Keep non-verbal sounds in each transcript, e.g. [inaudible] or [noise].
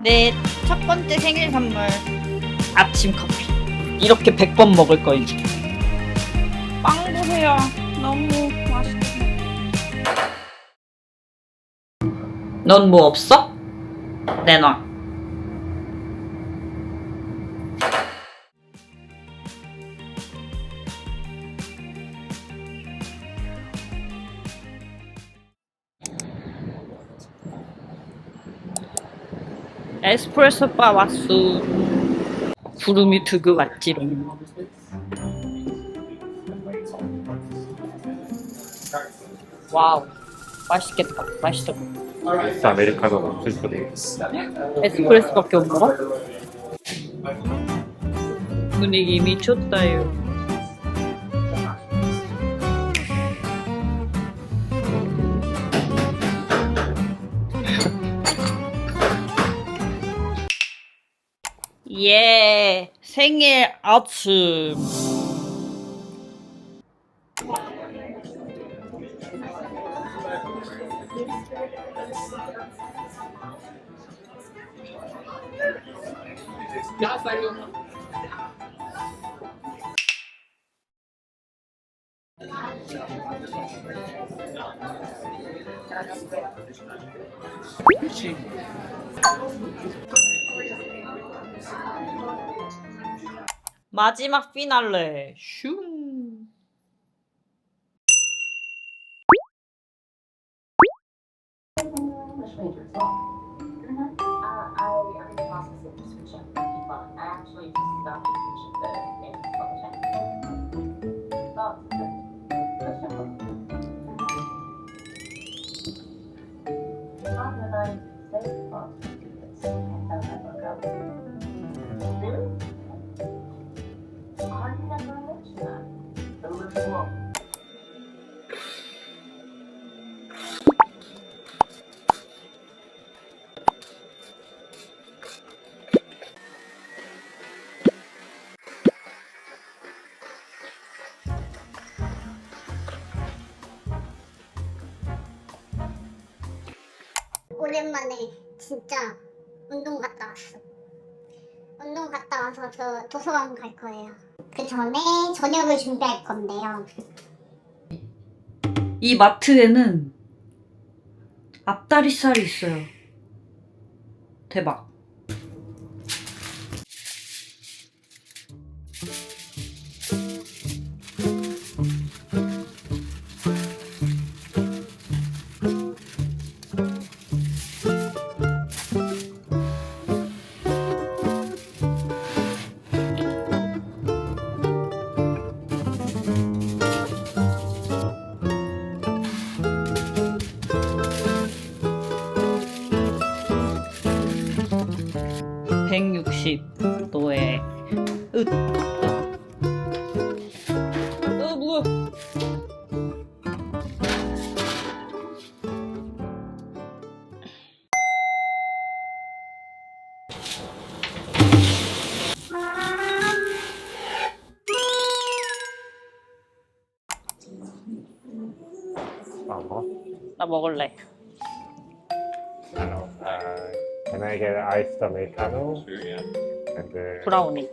내 첫 번째 생일 선물. 아침 커피. 이렇게 100번 먹을 거임. 빵 보세요. 너무 맛있다 넌뭐 없어? 내놔 에스프레소 바 왔수 구름이 두고 왔지롱 와우. 맛있겠다. 맛있어. 아이스 아메리카노 없을 수도 에스프레소밖에 못 먹어? 분위기 미쳤다요 예 생일 아침 마지막 피날레 슝 Uh, I am in the process of switching people. I actually just switching the name of 오랜만에 진짜 운동 갔다 왔어. 운동 갔다 와서 저 도서관 갈 거예요. 그 전에 저녁을 준비할 건데요. 이 마트에는 앞다리살이 있어요. 대박. 먹을래 Hello. Uh, can I get iced americano? And the 브라우니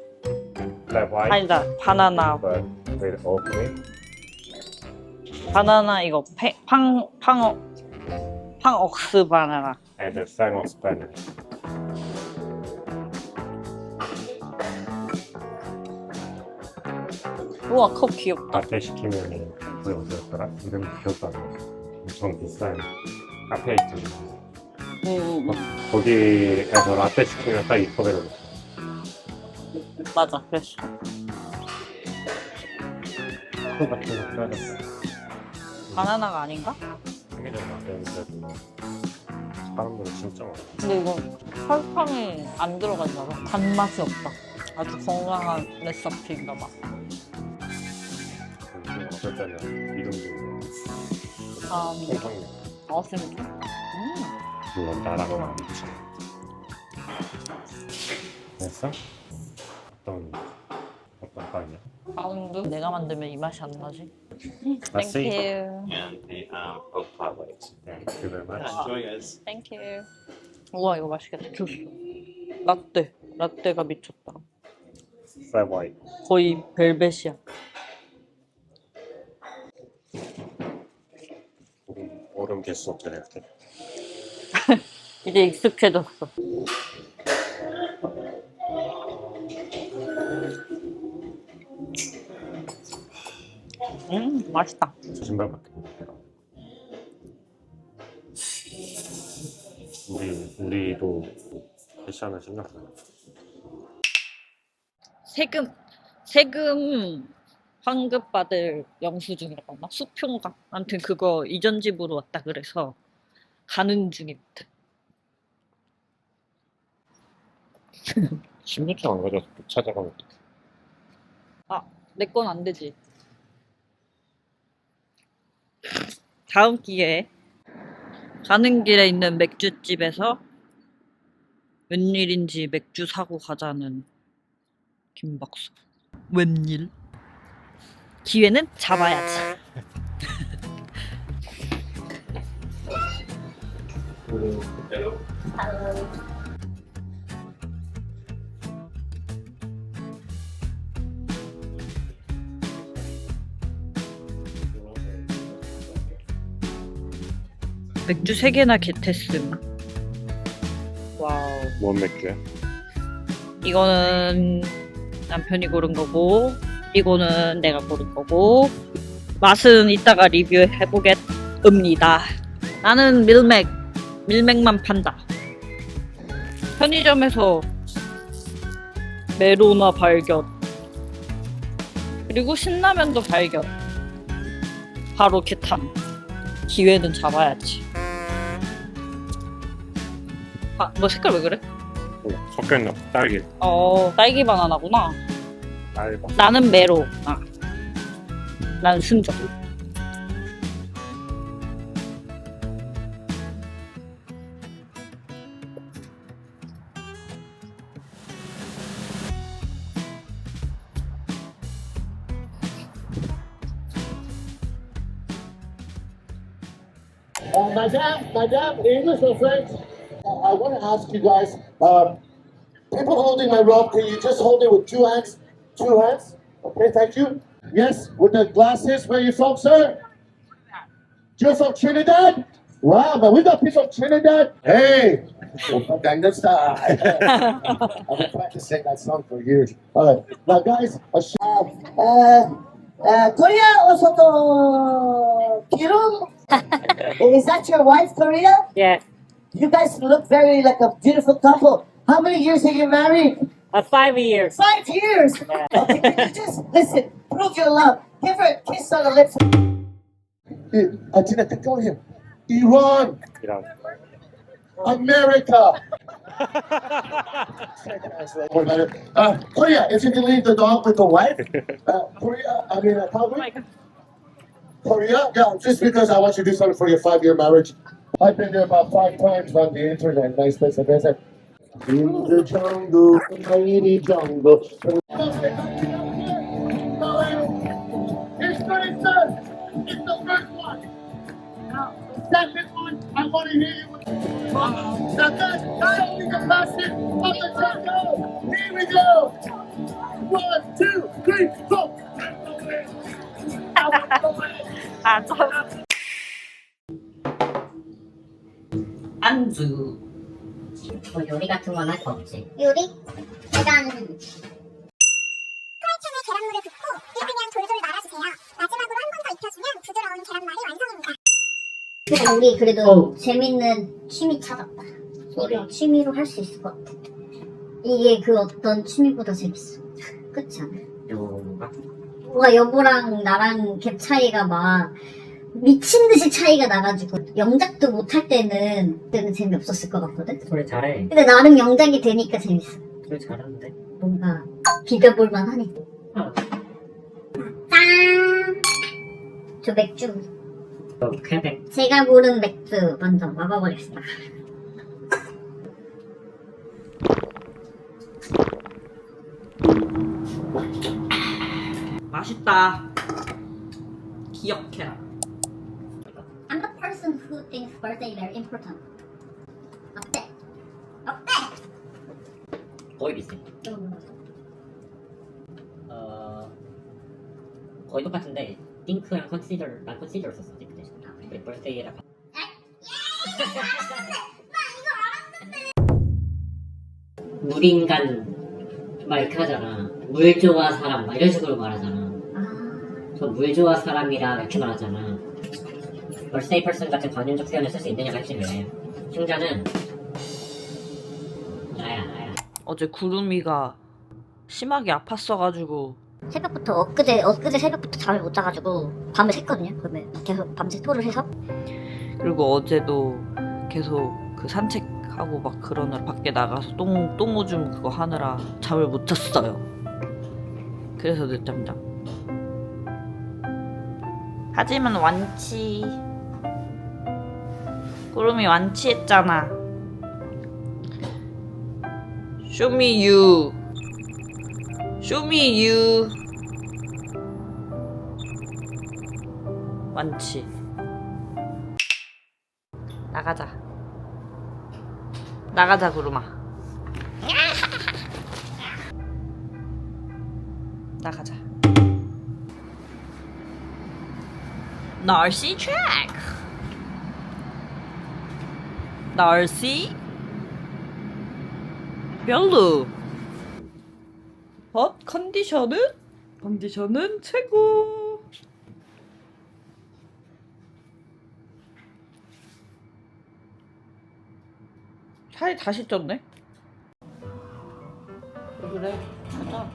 flat white, 아니다 바나나 but with oat milk. 바나나 이거 팽, 팡, 팡, 팡억스 바나나 And the sang of Spanish. 우와 컵 귀엽다 라떼 시키면 그 어디였더라? 이름 기억도 안 나. 엄청 비싼 카페 있잖아. 음, 거기에서 라떼 시키면 딱이 컵에로 먹어. 맞아 그랬어 그거 같은 거 써야겠다. 바나나가 아닌가? 안 되는데도 사람들은 진짜 많아. 근데 이거 설탕이 안 들어갔나 봐 단맛이 없다 아주 건강한 레시피인가 봐 그리고 어떨 때는 이름 도 아, 통성명. 어스미 음, 물론 나랑은 아니지. 됐어? 어떤 어떤 빵이야? 파운드 내가 만들면 이 맛이 안 나지? See. 땡큐 and the um, Coke Pop Lights. Thank you very much. Yeah, enjoy, guys. 땡큐 우와 이거 맛있겠다. 주스. 라떼. 라떼가 미쳤다. 플랫 화이트. 거의 벨벳이야. 얼음 개수 이렇게. 이제 익숙해졌어. 음 맛있다. 신발 밖에 못 해요. 우리 우리도 패션을 써요. 세금 세금 환급 받을 영수증이라고 하나? 수표인가? 아무튼 그거 이전 집으로 왔다 그래서 가는 중입니다. 신분증 [laughs] 안 가져서 못 찾아가면 어떡해. 내건 안 되지. 다음 기회에 가는 길에 있는 맥주집에서 웬일인지 맥주 사고 가자는 김박수. 웬일? 기회는 잡아야지. 맥주 3개나 겟했음. 와우. 뭔 맥주야? 이거는 남편이 고른 거고, 이거는 내가 고른 거고, 맛은 이따가 리뷰해보겠습니다. 나는 밀맥, 밀맥만 판다. 편의점에서 메로나 발견. 그리고 신라면도 발견. 바로 개탄. 기회는 잡아야지. 아, 너 색깔 왜 그래? 어, 섞여있나 봐. 딸기, 어, 딸기 바나나구나. 딸바. 나는 메로. 아. 난 순정. Uh, Madame, Madame, English or French? Uh, I want to ask you guys, um, people holding my rope, can you just hold it with two hands? Two hands? Okay, thank you. Yes, with the glasses, where you from, sir? You're from Trinidad? Wow, but we got people from Trinidad. Hey, Gangnam Style. [laughs] I've been practicing that song for years. All right, now guys, a sh- uh, uh, Korea also to Kirum. [laughs] Is that your wife, Korea? Yeah. You guys look very like a beautiful couple. How many years have you married? Uh, five years. Five years. Okay, can you just [laughs] listen? Prove your love. Give her a kiss on the lips. Uh, Tina, go here. Iran, 이랑 America. [laughs] uh, Korea, if you can leave the dog with the wife. [laughs] Uh, Korea, I mean, uh, Calgary. Korea? Yeah, just because I want you to do something for your five-year marriage. I've been there about five times on the internet. Nice place to visit. In the jungle, mighty jungle. It's very good. It's the first one. Now, the second one, I want to hear you. Now, that's not only the passion of the jungle. Here we go. One, two, three, go. 아, 저. 안주. 뭐 요리 같은 건 할 거 없지. 요리? 일단 프라이팬에 계란물을 붓고 그냥 돌돌 말아주세요. 마지막으로 한 번 더 익혀주면 부드러운 계란말이 완성입니다. 그래, 우리 그래도 재밌는 취미 찾았다. 우리 취미로 할 수 있을 것 같아. 이게 그 어떤 취미보다 재밌어. 그렇지 않아? 요가? 뭔가 여보랑 나랑 갭 차이가 막 미친 듯이 차이가 나가지고 영작도 못할 때는 그때는 재미없었을 것 같거든. 소리 잘해. 근데 나름 영작이 되니까 재밌어. 소리 잘하는데. 뭔가 비벼볼 만하네. 짠! 저 맥주. 너 쾌백. 제가 고른 맥주 먼저 먹어보겠습니다. 맛있다. 기억해라. Birthday very important. 어때? 거의 비슷해. 어 거의 똑같은데 컨시더 난 컨시더를 썼어 그 대신. 그리고 벌스데이랑 물인간 막 이렇게 하잖아. 물 좋아 사람 막 이런 식으로 말하잖아. 저물 좋아 사람이라 이렇게 말하잖아. 벌스데이 펄슨 같은 관용적 표현을 쓸 수 있느냐가 핵심이에요. 승자는 나야 나야. 어제 구름이가 심하게 아팠어가지고 새벽부터 엊그제 엊그제 새벽부터 잠을 못 자가지고 밤을 샜거든요. 그러면 계속 밤새 토를 해서 그리고 어제도 계속 그 산책하고 막 그러느라 밖에 나가서 똥, 똥오줌 그거 하느라 잠을 못 잤어요. 그래서 늦잠 잠. 하지만 완치. 구름이 완치했잖아. 쇼미 유. 쇼미 유. 완치. 나가자. 나가자, 구름아. 나가자. 날씨 체크. 날씨 별로. 어? 컨디션은? 컨디션은 최고. 살이 다시 쪘네? 왜 그래? 가자.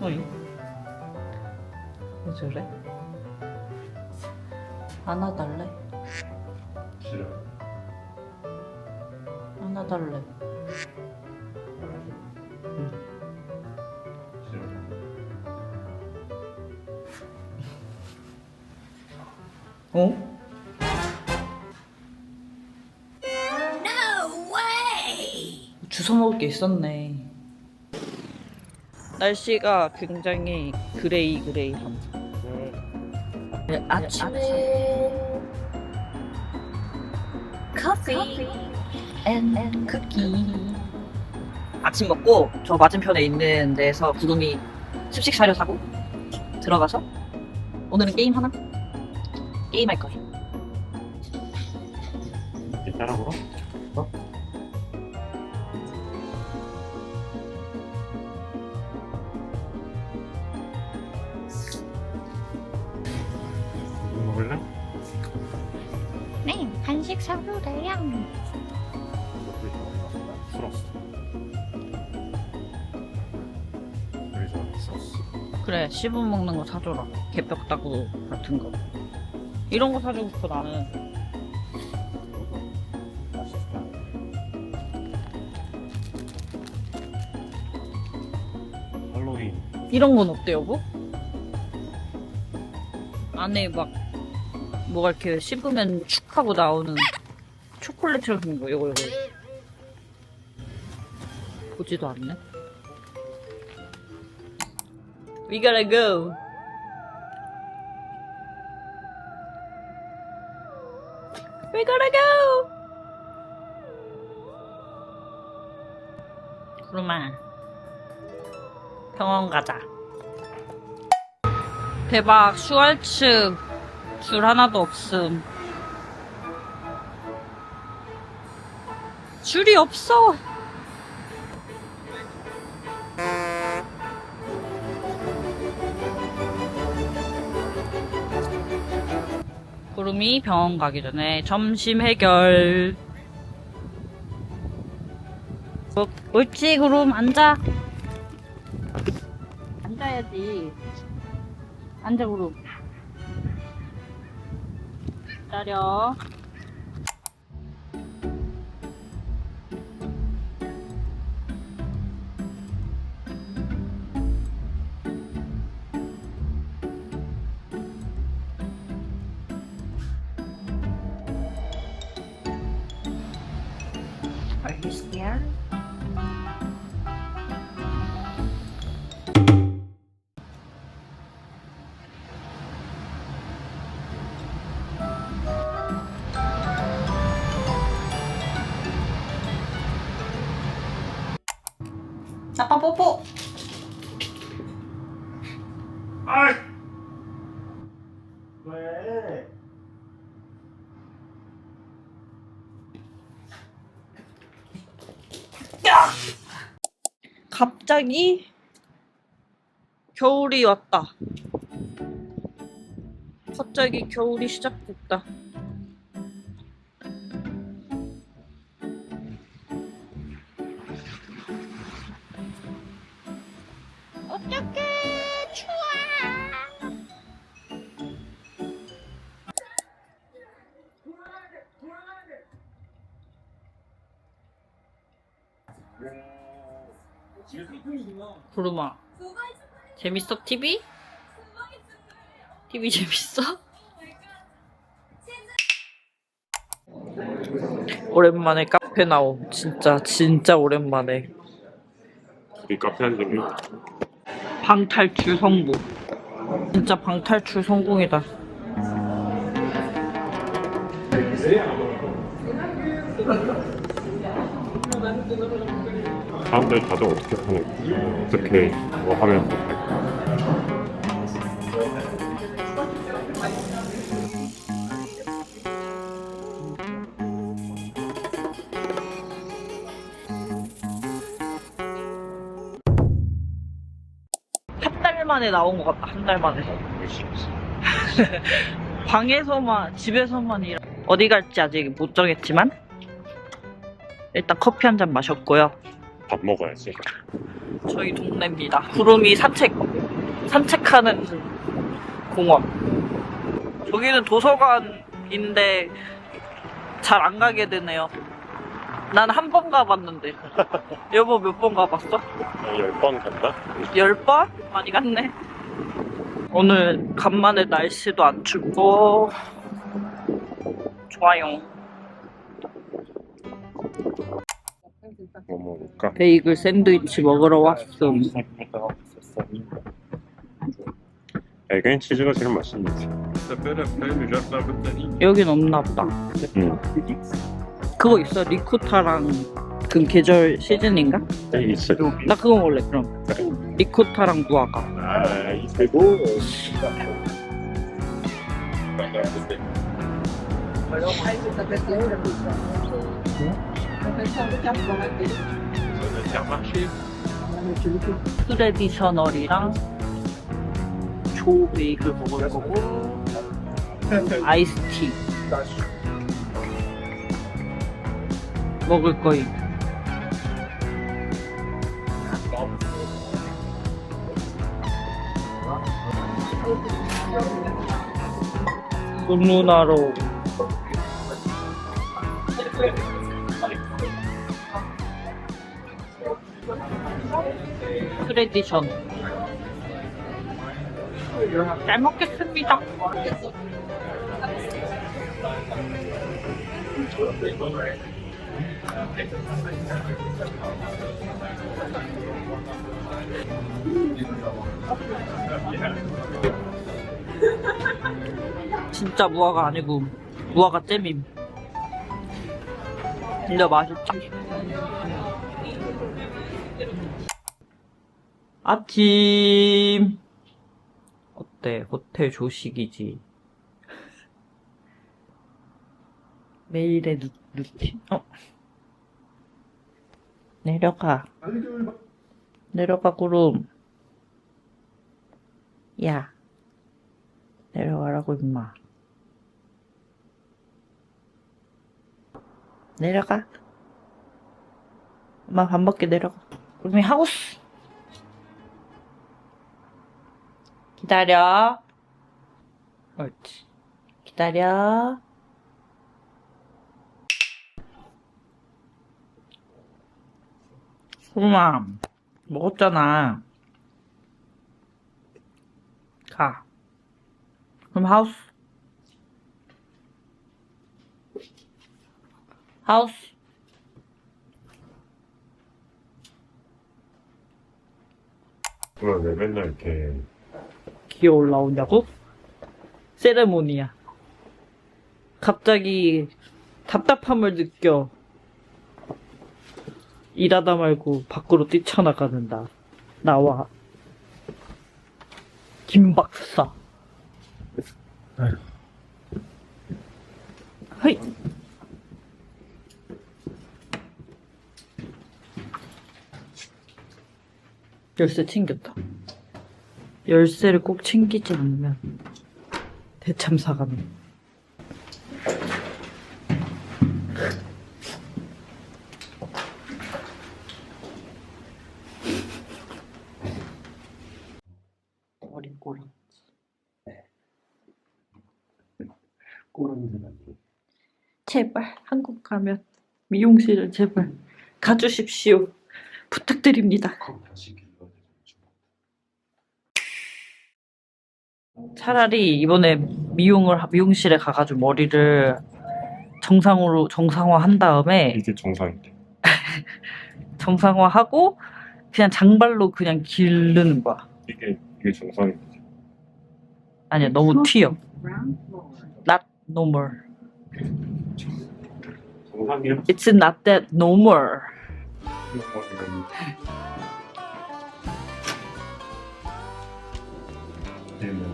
어이. 왜 저래? 안아달래? 싫어. 안아달래. 싫어. 어? 주워 먹을 게 있었네. 날씨가 굉장히 그레이 그레이함. 네, 아침에 커피 앤 쿠키. 아침 먹고 저 맞은편에 있는 데서 구름이 습식 사료 사고 들어가서 오늘은 게임 하나? 게임 할 거예요. 없어. 우리 저 소스. 그래 씹어 먹는 거 사줘라 개뼈다구 같은 거 이런 거 사주고 싶어 나는. 할로윈. 이런 건 어때 여보? 안에 막 뭐가 이렇게 씹으면 축 하고 나오는 초콜릿처럼 생긴 거 요거 요거. 보지도 않네. We gotta go. We 구름아 병원 가자. 대박 슈왈츠 줄 하나도 없음 줄이 없어. 구름이 병원 가기 전에 점심 해결. 어, 옳지 구름. 앉아. 앉아야지. 앉아 구름. 기다려 아빠 뽀뽀. 아이! 왜? 갑자기 겨울이 왔다. 갑자기 겨울이 시작됐다. 구름아, 재밌어, TV? TV 재밌어? 오랜만에 카페 나옴. 진짜, 진짜 오랜만에. 우리 카페 한 적이 방탈출 성공. 진짜 방탈출 성공이다. 사람들 다들 어떻게 하는 거야? 어떻게 뭐 하면 할까? 한 달 만에 나온 것 같다, 한 달 만에. [laughs] 방에서만, 집에서만 일. 어디 갈지 아직 못 정했지만, 일단 커피 한 잔 마셨고요. 밥 먹어야지. 저희 동네입니다. 구름이 산책, 산책하는 공원. 저기는 도서관인데 잘 안 가게 되네요. 난 한 번 가봤는데. 여보 몇 번 가봤어? 열 번 간다? 열 번? 많이 갔네. 오늘 간만에 날씨도 안 춥고 좋아요. 뭐 먹을까? 베이글 샌드위치 먹으러 왔음. 에겐 치즈가 제일 맛있는지. 여긴 없나 보다. 응. 그거 있어? 리코타랑 그 계절 시즌인가? 여기 있어. 나 그거 먹을래 그럼. 리코타랑 무화과. 아, 이거. 트레디셔널이랑 조 베이글 먹을 거고 아이스티 먹을 거임. 문누나로 트레디션 잘 먹겠습니다. 진짜 무화과 아니고 무화과 잼임. 근데 맛있다. 아침. 어때? 호텔 조식이지. [laughs] 매일의 루, 루틴. 어. 내려가. 내려가 구름. 야. 내려가라고 임마. 내려가. 엄마 밥 먹게 내려가. 구름이 하고스. 기다려. 옳지. 기다려. 소마 먹었잖아. 가. 그럼 하우스. 하우스. 왜 맨날 이렇게 기어 올라오냐고? 세레모니야. 갑자기 답답함을 느껴. 일하다 말고 밖으로 뛰쳐나가는 나. 나와. 김 박사. 헤이. 열쇠 챙겼다. 열쇠를 꼭 챙기지 않으면 대참사가네. 머리 꼬랑. 꼬랑지라니. 제발 한국 가면 미용실을 제발 가주십시오. 부탁드립니다. 길러야 차라리 이번에 미용을 하- 미용실에 가가지고 머리를 정상으로 정상화 한 다음에 이게 정상인데. [laughs] 정상화 하고 그냥 장발로 그냥 기르는 거야. 이게 이게 정상인데. 아니야 너무 튀어. Not normal. 정상이야? It's not that normal. [laughs] 얘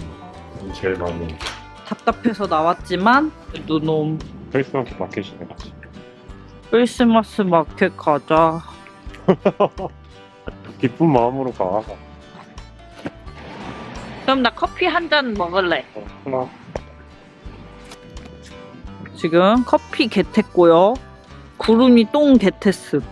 는 제일 많이 답답해서 나왔지만 그래도 너무 크리스마스 마켓이네 같이. 크리스마스 마켓 가자. [laughs] 기쁜 마음으로 가. 그럼 나 커피 한 잔 먹을래. 어, 하나. 지금 커피 겟했고요. 구름이 똥 겟했음.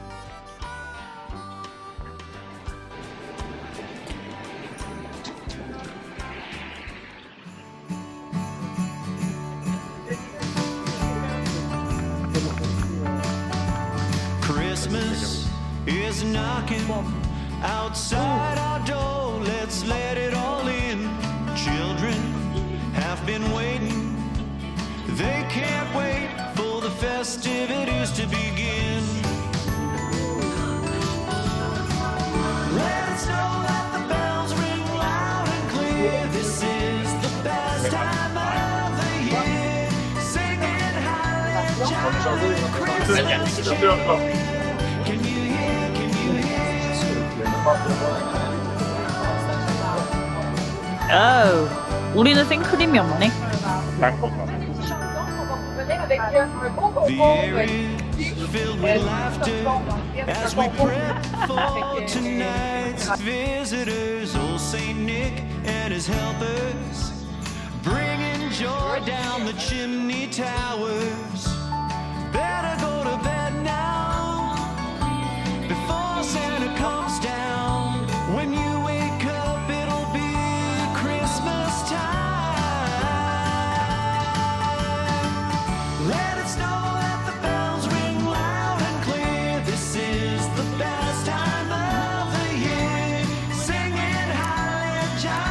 Knocking outside our door. Let's let it all in. Children have been waiting. They can't wait for the festivities to begin. Let us know that the bells ring loud and clear. This is the best time of the year. Singing hallelujah. Christmas hear? 아우, 우리는 생크림이 없네. 날 거다. The air is filled with laughter as we prep for tonight's visitors. Old Saint Nick and his helpers bringing joy down the chimney towers. John.